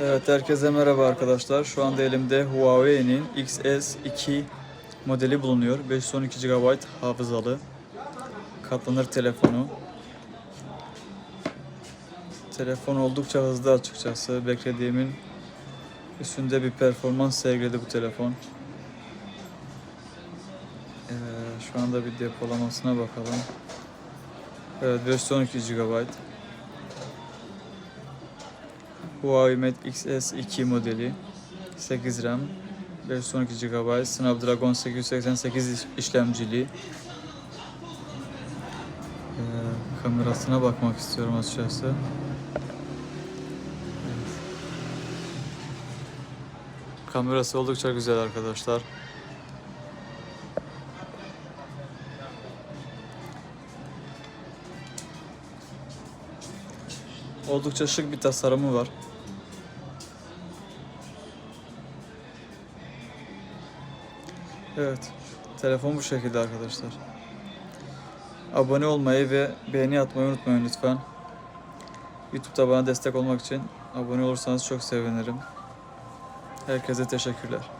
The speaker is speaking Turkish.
Evet herkese merhaba arkadaşlar. Şu anda elimde Huawei'nin XS2 modeli bulunuyor. 512 GB hafızalı. Katlanır telefonu. Telefon oldukça hızlı açıkçası. Beklediğimin üstünde bir performans sergiledi bu telefon. Ee, şu anda bir depolamasına bakalım. Evet 512 GB. Huawei Mate XS2 modeli 8 RAM 512 GB Snapdragon 888 iş- işlemcili. Ee, kamerasına bakmak istiyorum açıkçası. Kamerası oldukça güzel arkadaşlar oldukça şık bir tasarımı var Evet. Telefon bu şekilde arkadaşlar. Abone olmayı ve beğeni atmayı unutmayın lütfen. YouTube'da bana destek olmak için abone olursanız çok sevinirim. Herkese teşekkürler.